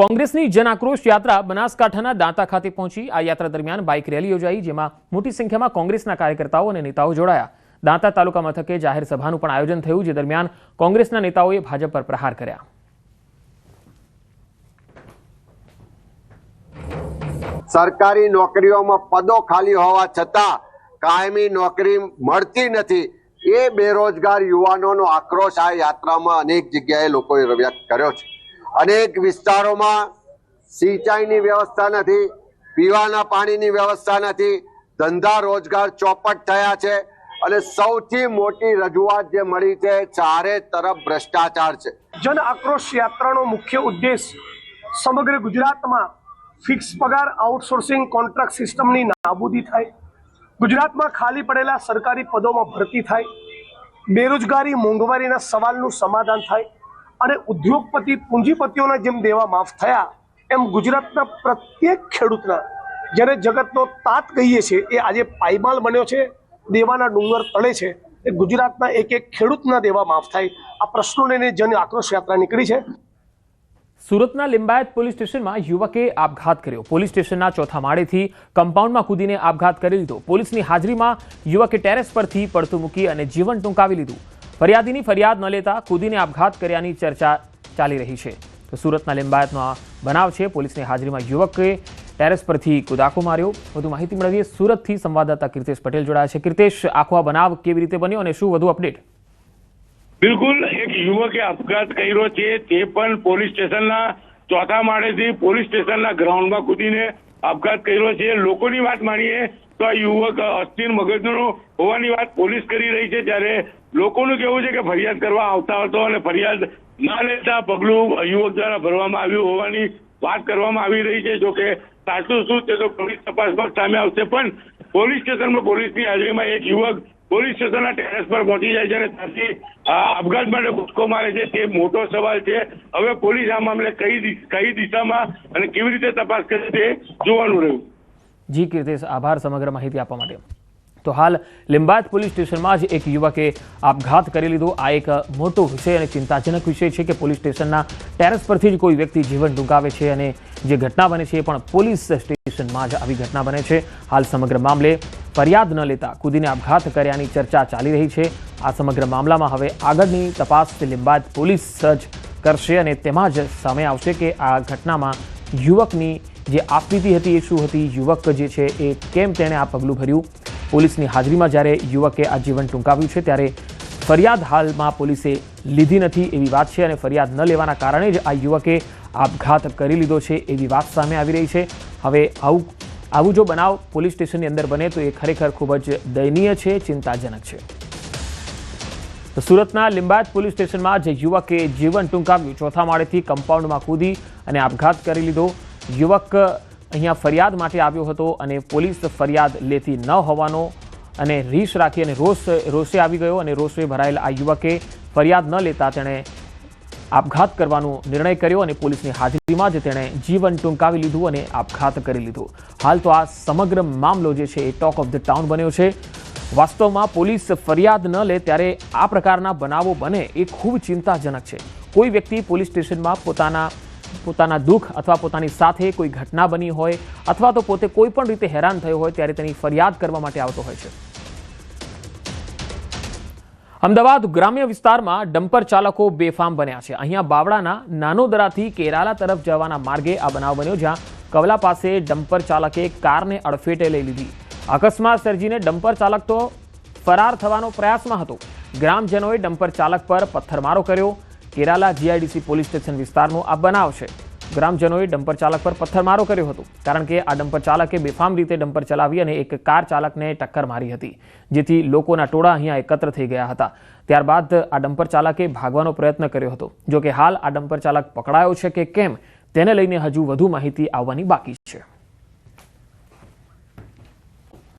કોંગ્રેસની જન આક્રોશ યાત્રા બનાસકાંઠાના દાંતા ખાતે પહોંચી. આ યાત્રા દરમિયાન બાઇક રેલી યોજાઈ, જેમાં મોટી સંખ્યામાં કોંગ્રેસના કાર્યકર્તાઓ અને નેતાઓ જોડાયા. દાંતા તાલુકા મથકે જાહેર સભાનું પણ આયોજન થયું, જે દરમિયાન કોંગ્રેસના નેતાઓએ ભાજપ પર પ્રહાર કર્યા. સરકારી નોકરીઓમાં પદો ખાલી હોવા છતાં કાયમી નોકરી મળતી નથી. એ બેરોજગાર યુવાનોનો આક્રોશ આ યાત્રામાં અનેક જગ્યાએ લોકોએ વ્યક્ત કર્યો છે. અનેક વિસ્તારોમાં સિંચાઈની વ્યવસ્થા નથી, પીવાના પાણીની વ્યવસ્થા નથી, ધંધા રોજગાર ચોપટ થયા છે અને સૌથી મોટી રજૂઆત જે મળી છે ચારે તરફ ભ્રષ્ટાચાર છે. જન આક્રોશ યાત્રાનો મુખ્ય ઉદ્દેશ સમગ્ર ગુજરાતમાં ફિક્સ પગાર આઉટસોર્સિંગ કોન્ટ્રાક્ટ સિસ્ટમની નાબૂદી થાય. ગુજરાતમાં ખાલી પડેલા સરકારી પદોમાં ભરતી થાય. બેરોજગારી મોંઘવારીના સવાલનું સમાધાન થાય. અને ઉદ્યોગપતિ પૂંજીપતિઓના જેમ દેવા માફ થયા, એમ ગુજરાતના પ્રત્યેક ખેડૂતના, જેને જગતનો તાત કહીએ છીએ, એ આજે પાયમાલ બન્યો છે, દેવાના ડુંગર તળે છે, એ ગુજરાતના એક એક ખેડૂતના દેવા માફ થાય. આ પ્રશ્નોને જન આક્રોશ યાત્રા નીકળી છે. સુરતના લિંબાયત પોલીસ સ્ટેશનમાં યુવકે આપઘાત કર્યો. પોલીસ સ્ટેશનના ચોથા માળેથી કમ્પાઉન્ડમાં કૂદીને આપઘાત કરી લીધો. પોલીસની હાજરીમાં યુવકે ટેરેસ પરથી પડતું મૂકી અને જીવન ટૂંકાવી લીધું. ફરિયાદીની ફરિયાદ ન લેતા કૂદીને આપઘાત કર્યાની ચર્ચા ચાલી રહી છે. તો સુરતના લિંબાયતનો આ બનાવ છે. પોલીસની હાજરીમાં યુવકે ટેરેસ પરથી કુદાકો માર્યો. વધુ માહિતી મેળવીએ સુરતથી સંવાદદાતા કીર્તેશ પટેલ જોડાયા છે. કીર્તેશ, આખો આ બનાવ કેવી રીતે બન્યો અને શું વધુ અપડેટ? બિલકુલ, એક યુવકે આપઘાત કર્યો છે. તે પણ પોલીસ સ્ટેશનના ચોથા માળેથી પોલીસ સ્ટેશનના ગ્રાઉન્ડમાં કૂદીને આપઘાત કર્યો છે. લોકોની વાત માનીએ તો આ યુવક, અસ્થિર મગજનો હોવાની વાત પોલીસ કરી રહી છે ત્યારે લોકોનું કેવું છે કે ફરિયાદ કરવા આવતા હતો અને ફરિયાદ ના લેતા પગલું યુવક દ્વારા ભરવામાં આવ્યું હોવાની વાત કરવામાં આવી રહી છે. જોકે સાચું શું તે તો પોલીસ તપાસમાં સામે આવશે. પણ પોલીસ સ્ટેશનમાં પોલીસની હાજરીમાં એક યુવક પોલીસ સ્ટેશનના ટેરેસ પર પહોંચી જાય છે અને ત્યાંથી આપઘાત માટે કૂદકો મારે છે. તે મોટો સવાલ છે. હવે પોલીસ આ મામલે કઈ કઈ દિશામાં અને કેવી રીતે તપાસ કરે તે જોવાનું રહ્યું. જી કીર્તેશ આભાર સમગ્ર માહિતી આપવા માટે. તો હાલ લિંબાયત પોલીસ સ્ટેશનમાં જ એક યુવકે આપઘાત કરી લીધો. આ એક મોટો વિષય અને ચિંતાજનક વિષય છે કે પોલીસ સ્ટેશનના ટેરેસ પરથી જ કોઈ વ્યક્તિ જીવન ટૂંકાવે છે અને જે ઘટના બને છે એ પણ પોલીસ સ્ટેશનમાં જ આવી ઘટના બને છે. હાલ સમગ્ર મામલે ફરિયાદ ન લેતા કુદીને આપઘાત કર્યાની ચર્ચા ચાલી રહી છે. આ સમગ્ર મામલામાં હવે આગળની તપાસ લિંબાયત પોલીસ જ કરશે અને તેમાં જ સામે આવશે કે આ ઘટનામાં યુવકની જે આપવીતી હતી એ શું હતી? યુવક જે છે એ કેમ તેણે આ પગલું ભર્યું? પોલીસની હાજરીમાં જ્યારે યુવકે આ જીવન ટૂંકાવ્યું છે, ત્યારે ફરિયાદ હાલમાં પોલીસે લીધી નથી એવી વાત છે અને ફરિયાદ ન લેવાના કારણે જ આ યુવકે આપઘાત કરી લીધો છે એવી વાત સામે આવી રહી છે. હવે આવું આવું જો બનાવ પોલીસ સ્ટેશનની અંદર બને તો એ ખરેખર ખૂબ જ દયનીય છે, ચિંતાજનક છે. તો સુરતના લિંબાયત પોલીસ સ્ટેશનમાં જે યુવકે જીવન ટૂંકાવ્યું, ચોથા માળેથી કમ્પાઉન્ડમાં કૂદી અને આપઘાત કરી લીધો. યુવક અહીંયા ફરિયાદ માટે આવ્યો હતો અને પોલીસ ફરિયાદ લેતી ન હોવાનો અને રીસ રાખી અને રોષ, રોષે આવી ગયો અને રોષે ભરાયેલા આ યુવકે ફરિયાદ ન લેતા તેણે આપઘાત કરવાનો નિર્ણય કર્યો અને પોલીસની હાજરીમાં જ તેણે જીવન ટૂંકાવી લીધું અને આપઘાત કરી લીધો. હાલ તો આ સમગ્ર મામલો જે છે એ ટોક ઓફ ધ ટાઉન બન્યો છે. વાસ્તવમાં પોલીસ ફરિયાદ ન લે ત્યારે આ પ્રકારના બનાવો બને એ ખૂબ ચિંતાજનક છે. કોઈ વ્યક્તિ પોલીસ સ્ટેશનમાં પોતાના પોતાના દુઃખ અથવા પોતાની સાથે કોઈ ઘટના બની હોય અથવા તો પોતે કોઈ પણ રીતે હેરાન થયો હોય ત્યારે તેની ફરિયાદ કરવા માટે આવતો હોય છે. અમદાવાદ ગ્રામ્ય વિસ્તારમાં ડમ્પર ચાલકો બેફામ બન્યા છે. અહીંયા બાવળાના નાનોદરાથી કેરાલા તરફ જવાના માર્ગે આ બનાવ બન્યો, જ્યાં કવલા પાસે ડમ્પર ચાલકે કારને અડફેટે લઈ લીધી. અકસ્માત સર્જીને ડમ્પર ચાલક તો ફરાર થવાનો પ્રયાસમાં હતો. ગ્રામજનોએ ડમ્પર ચાલક પર પથ્થરમારો કર્યો. કેરાલા જીઆઈડીસી પોલીસ સ્ટેશન વિસ્તારનો આ બનાવ છે. ગ્રામજનોએ ડમ્પર ચાલક પર પથ્થરમારો કર્યો હતો, કારણ કે આ ડમ્પર ચાલકે બેફામ રીતે ડમ્પર ચલાવી અને એક કાર ચાલકને ટક્કર મારી હતી, જેથી લોકોના ટોળા અહીંયા એકત્ર થઈ ગયા હતા. ત્યારબાદ આ ડમ્પર ચાલકે ભાગવાનો પ્રયત્ન કર્યો હતો. જો કે હાલ આ ડમ્પર ચાલક પકડાયો છે કે કેમ, તેને લઈને હજુ વધુ માહિતી આવવાની બાકી છે.